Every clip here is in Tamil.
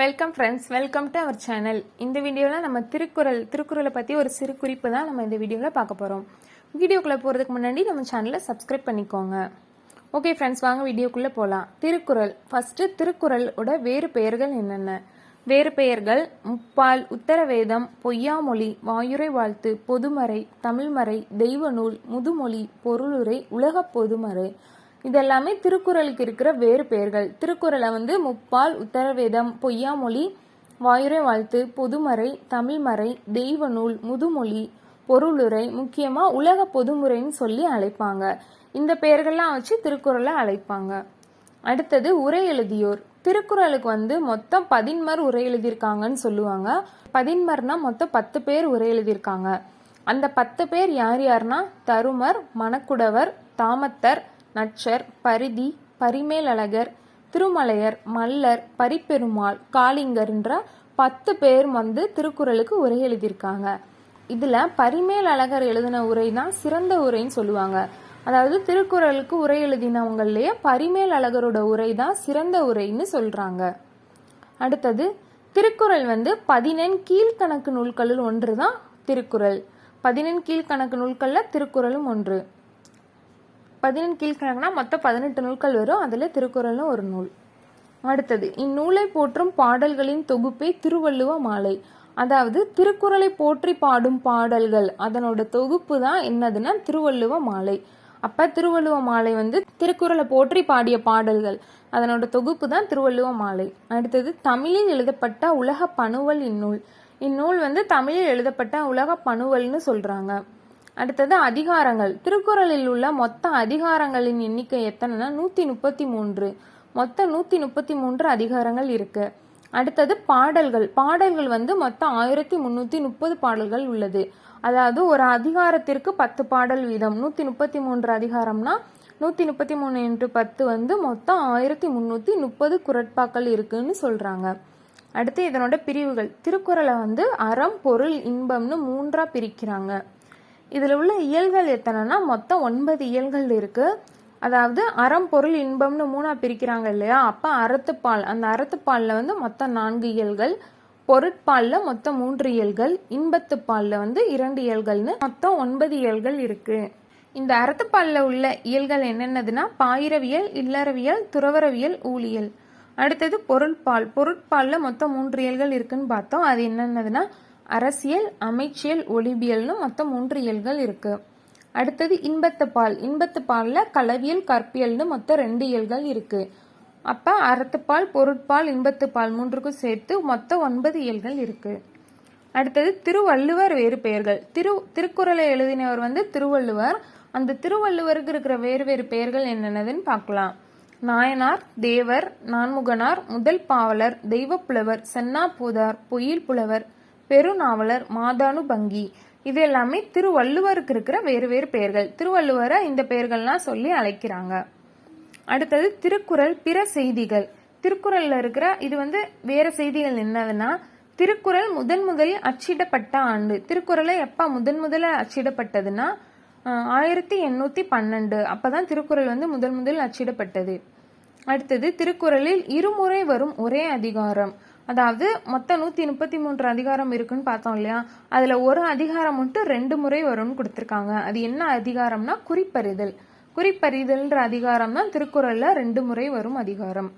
Welcome friends welcome to our channel இந்த வீடியோவில் நம்ம திருக்குறள் திருக்குறளை பற்றி ஒரு சிறு குறிப்பு தான் நம்ம இந்த வீடியோவில் பார்க்க போகிறோம் வீடியோக்குள்ளே போகிறதுக்கு முன்னாடி நம்ம சேனலை சப்ஸ்கிரைப் பண்ணிக்கோங்க. ஓகே ஃப்ரெண்ட்ஸ் வாங்க வீடியோக்குள்ளே போகலாம் திருக்குறள். ஃபஸ்ட்டு திருக்குறளோட வேறு பெயர்கள் என்னென்ன? வேறு பெயர்கள் முப்பால் உத்தரவேதம் பொய்யாமொழி வாயுரை வாழ்த்து பொதுமறை தமிழ்மறை தெய்வ நூல் முதுமொழி பொருளுரை உலகப் பொதுமறை இதெல்லாமே திருக்குறளுக்கு இருக்கிற வேறு பெயர்கள். திருக்குறளை வந்து முப்பால் உத்தரவேதம் பொய்யாமொழி வாயுரை வாழ்த்து பொதுமறை தமிழ்மறை தெய்வ நூல் முதுமொழி பொருளுரை முக்கியமாக உலக பொதுமுறைன்னு சொல்லி அழைப்பாங்க. இந்த பெயர்கள்லாம் வச்சு திருக்குறளை அழைப்பாங்க. அடுத்தது உரை எழுதியோர். திருக்குறளுக்கு வந்து மொத்தம் பதின்மர் உரை எழுதியிருக்காங்கன்னு சொல்லுவாங்க. பதின்மர்னா மொத்தம் பத்து பேர் உரை எழுதியிருக்காங்க. அந்த பத்து பேர் யார் யாருன்னா தருமர் மணக்குடவர் தாமத்தர் நச்சர் பரிதி பரிமேலழகர் திருமலையர் மல்லர் பரிப்பெருமாள் காளிங்கர்ன்ற பத்து பேர் வந்து திருக்குறளுக்கு உரை எழுதியிருக்காங்க. இதில் பரிமேல் அழகர் எழுதின உரை தான் சிறந்த உரைன்னு சொல்லுவாங்க. அதாவது திருக்குறளுக்கு உரை எழுதினவங்களையே பரிமேல் அழகரோட உரை தான் சிறந்த உரைன்னு சொல்கிறாங்க அடுத்தது திருக்குறள் வந்து பதினெண் கீழ்கணக்கு நூல்களில் ஒன்று தான் திருக்குறள். பதினெண் கீழ்கணக்கு நூல்களில் திருக்குறளும் ஒன்று. பதினெண் கீழ்கணக்குனா மொத்தம் பதினெட்டு நூல்கள் வரும். அதில் திருக்குறளும் ஒரு நூல். அடுத்தது இந்நூலை போற்றும் பாடல்களின் தொகுப்பே திருவள்ளுவ மாலை. அதாவது திருக்குறளை போற்றி பாடும் பாடல்கள் அதனோட தொகுப்பு தான் என்னதுன்னா திருவள்ளுவ மாலை. அப்போ திருவள்ளுவ மாலை வந்து திருக்குறளை போற்றி பாடிய பாடல்கள் அதனோட தொகுப்பு தான் திருவள்ளுவ மாலை. அடுத்தது தமிழில் எழுதப்பட்ட உலக பணுவல் இந்நூல். இந்நூல் வந்து தமிழில் எழுதப்பட்ட உலக பணுவல்னு சொல்கிறாங்க அடுத்தது அதிகாரங்கள். திருக்குறளில் உள்ள மொத்த அதிகாரங்களின் எண்ணிக்கை எத்தனைனா நூத்தி முப்பத்தி மூன்று மொத்தம் நூத்தி முப்பத்தி மூன்று அதிகாரங்கள் இருக்கு. அடுத்தது பாடல்கள். பாடல்கள் வந்து மொத்தம் ஆயிரத்தி முன்னூத்தி முப்பது பாடல்கள் உள்ளது. அதாவது ஒரு அதிகாரத்திற்கு பத்து பாடல் வீதம். நூத்தி முப்பத்தி மூன்று அதிகாரம்னா நூத்தி முப்பத்தி மூணு இன்ட்டு பத்து வந்து மொத்தம் ஆயிரத்தி முன்னூத்தி முப்பது குரட்பாக்கள் இருக்குன்னு சொல்றாங்க. அடுத்து இதனோட பிரிவுகள். திருக்குறளை வந்து அறம் பொருள் இன்பம்னு மூன்றா பிரிக்கிறாங்க. இதில் உள்ள இயல்கள் எத்தனைனா மொத்தம் ஒன்பது இயல்கள் இருக்கு. அதாவது அறம் பொருள் இன்பம்னு மூணாக பிரிக்கிறாங்க இல்லையா? அப்போ அறத்துப்பால் அந்த அறத்துப்பாலில் வந்து மொத்தம் நான்கு இயல்கள். பொருட்பாலில் மொத்தம் மூன்று இயல்கள். இன்பத்துப்பாலில் வந்து இரண்டு இயல்கள்னு மொத்தம் ஒன்பது இயல்கள் இருக்கு. இந்த அறத்துப்பாலில் உள்ள இயல்கள் என்னென்னதுன்னா பாயிரவியல் இல்லறவியல் துறவரவியல் ஊழியல். அடுத்தது பொருட்பால். பொருட்பாலில் மொத்தம் மூன்று இயல்கள் இருக்குன்னு பார்த்தோம். அது என்னென்னதுன்னா அரசியல் அமைச்சியல் ஒளிபியல்னு மொத்தம் மூன்று இயல்கள் இருக்கு. அடுத்தது இன்பத்து பால். இன்பத்து பாலில் களவியல் கற்பியல்னு மொத்தம் ரெண்டு இயல்கள் இருக்கு. அப்போ அறத்துப்பால் பொருட்பால் இன்பத்துப்பால் மூன்றுக்கும் சேர்த்து மொத்தம் ஒன்பது இயல்கள் இருக்கு. அடுத்தது திருவள்ளுவர் வேறு பெயர்கள். திரு திருக்குறளை எழுதினவர் வந்து திருவள்ளுவர். அந்த திருவள்ளுவருக்கு இருக்கிற வேறு வேறு பெயர்கள் என்னென்னதுன்னு பார்க்கலாம். நாயனார் தேவர் நான்முகனார் முதல் பாவலர் தெய்வப்புலவர் சென்னா பூதார் பொயில் புலவர் பெருநாவலர் மாதானு பங்கி இது எல்லாமே திருவள்ளுவருக்கு இருக்கிற வேறு வேறு பெயர்கள். திருவள்ளுவரை இந்த பெயர்கள்லாம் சொல்லி அழைக்கிறாங்க. அடுத்தது திருக்குறள் பிற செய்திகள். திருக்குறளில் இருக்கிற இது வந்து வேற செய்திகள் என்னதுன்னா திருக்குறள் முதன் முதலில் அச்சிடப்பட்ட ஆண்டு. திருக்குறளை எப்போ முதன் முதல அச்சிடப்பட்டதுன்னா ஆயிரத்தி எண்ணூத்தி பன்னெண்டு. அப்பதான் திருக்குறள் வந்து முதல் முதலில் அச்சிடப்பட்டது. அடுத்தது திருக்குறளில் இருமுறை வரும் ஒரே அதிகாரம். அதாவது மொத்தம் நூற்றி முப்பத்தி மூன்று அதிகாரம் இருக்குன்னு பார்த்தோம் இல்லையா? அதில் ஒரு அதிகாரம் மட்டும் ரெண்டு முறை வரும்னு கொடுத்துருக்காங்க. அது என்ன அதிகாரம்னா குறிப்பறிதல். குறிப்பறிதல்ன்ற அதிகாரம் தான் திருக்குறளில் ரெண்டு முறை வரும் அதிகாரம்.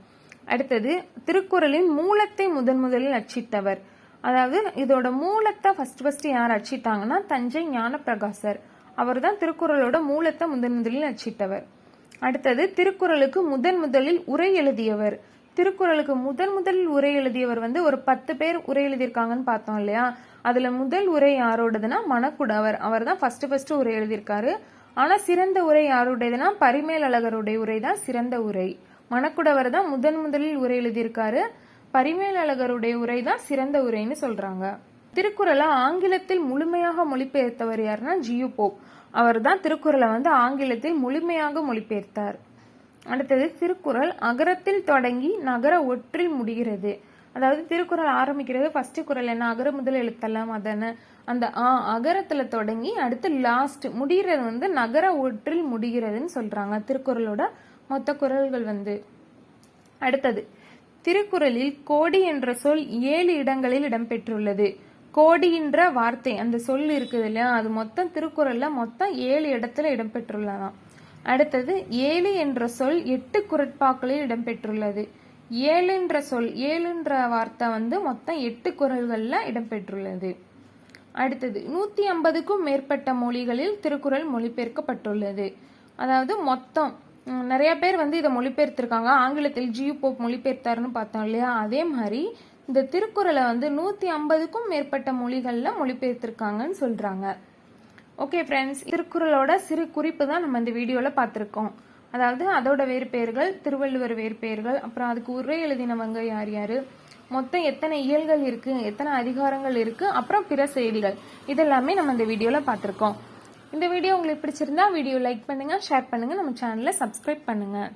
அடுத்தது திருக்குறளின் மூலத்தை முதன் முதலில் அச்சிட்டவர். அதாவது இதோட மூலத்தை ஃபஸ்ட் ஃபஸ்ட்டு யார் அச்சிட்டாங்கன்னா தஞ்சை ஞானப்பிரகாசர். அவர் தான் திருக்குறளோட மூலத்தை முதன் முதலில் அச்சிட்டவர். அடுத்தது திருக்குறளுக்கு முதன் முதலில் உரை எழுதியவர். திருக்குறளுக்கு முதன் முதலில் உரை எழுதியவர் வந்து ஒரு பத்து பேர் உரை எழுதியிருக்காங்கன்னு பார்த்தோம் இல்லையா? அதுல முதல் உரை யாரோடதுன்னா மணக்குடவர் அவர். தான் ஃபர்ஸ்ட் ஃபர்ஸ்ட் உரை எழுதியிருக்காரு. ஆனா சிறந்த உரை யாருடையதுன்னா பரிமேலழகருடைய உரை தான் சிறந்த உரை. மணக்குடவர் தான் முதன் முதலில் உரை எழுதியிருக்காரு. பரிமேலழகருடைய உரை தான் சிறந்த உரைன்னு சொல்றாங்க. திருக்குறளை ஆங்கிலத்தில் முழுமையாக மொழிபெயர்த்தவர் யாருன்னா ஜியு போப். அவர் தான் திருக்குறளை வந்து ஆங்கிலத்தில் முழுமையாக மொழிபெயர்த்தார். அடுத்தது திருக்குறள் அகரத்தில் தொடங்கி நகர ஒற்றில் முடிகிறது. அதாவது திருக்குறள் ஆரம்பிக்கிறது ஃபர்ஸ்ட் குறள் என்ன? அகர முதல் எழுத்தெல்லாம் அதன அந்த ஆ அகரத்தில் தொடங்கி அடுத்து லாஸ்ட் முடிகிறது வந்து நகர ஒற்றில் முடிகிறதுன்னு சொல்றாங்க. திருக்குறளோட மொத்த குறள்கள் வந்து. அடுத்தது திருக்குறளில் கோடி என்ற சொல் ஏழு இடங்களில் இடம்பெற்றுள்ளது. கோடின்ற வார்த்தை அந்த சொல் இருக்குது இல்லையா? அது மொத்தம் திருக்குறளில் மொத்தம் ஏழு இடத்துல இடம்பெற்றுள்ளதாம். அடுத்தது ஏழு என்ற சொல் எட்டு குரட்பாக்களில் இடம்பெற்றுள்ளது. ஏழுன்ற சொல் ஏழுன்ற வார்த்தை வந்து மொத்தம் எட்டு குரல்களில் இடம்பெற்றுள்ளது. அடுத்தது நூற்றி ஐம்பதுக்கும் மேற்பட்ட மொழிகளில் திருக்குறள் மொழிபெயர்க்கப்பட்டுள்ளது. அதாவது மொத்தம் நிறைய பேர் வந்து இதை மொழிபெயர்த்திருக்காங்க. ஆங்கிலத்தில் ஜியு போப் மொழிபெயர்த்தாருன்னு பார்த்தோம் இல்லையா? அதே மாதிரி இந்த திருக்குறளை வந்து நூற்றி ஐம்பதுக்கும் மேற்பட்ட மொழிகளில் மொழிபெயர்த்திருக்காங்கன்னு சொல்கிறாங்க ஓகே ஃப்ரெண்ட்ஸ் திருக்குறளோட சிறு குறிப்பு தான் நம்ம இந்த வீடியோவில் பார்த்துருக்கோம். அதாவது அதோட வேறு பெயர்கள் திருவள்ளுவர் வேறு பெயர்கள் அப்புறம் அதுக்கு உரை எழுதினவங்க யார் யார்? மொத்தம் எத்தனை இயல்கள் இருக்குது எத்தனை அதிகாரங்கள் இருக்குது அப்புறம் பிற செய்திகள் இதெல்லாமே நம்ம இந்த வீடியோவில் பார்த்துருக்கோம். இந்த வீடியோ உங்களுக்கு பிடிச்சிருந்தா வீடியோ லைக் பண்ணுங்கள் ஷேர் பண்ணுங்கள் நம்ம சேனலை சப்ஸ்கிரைப் பண்ணுங்கள்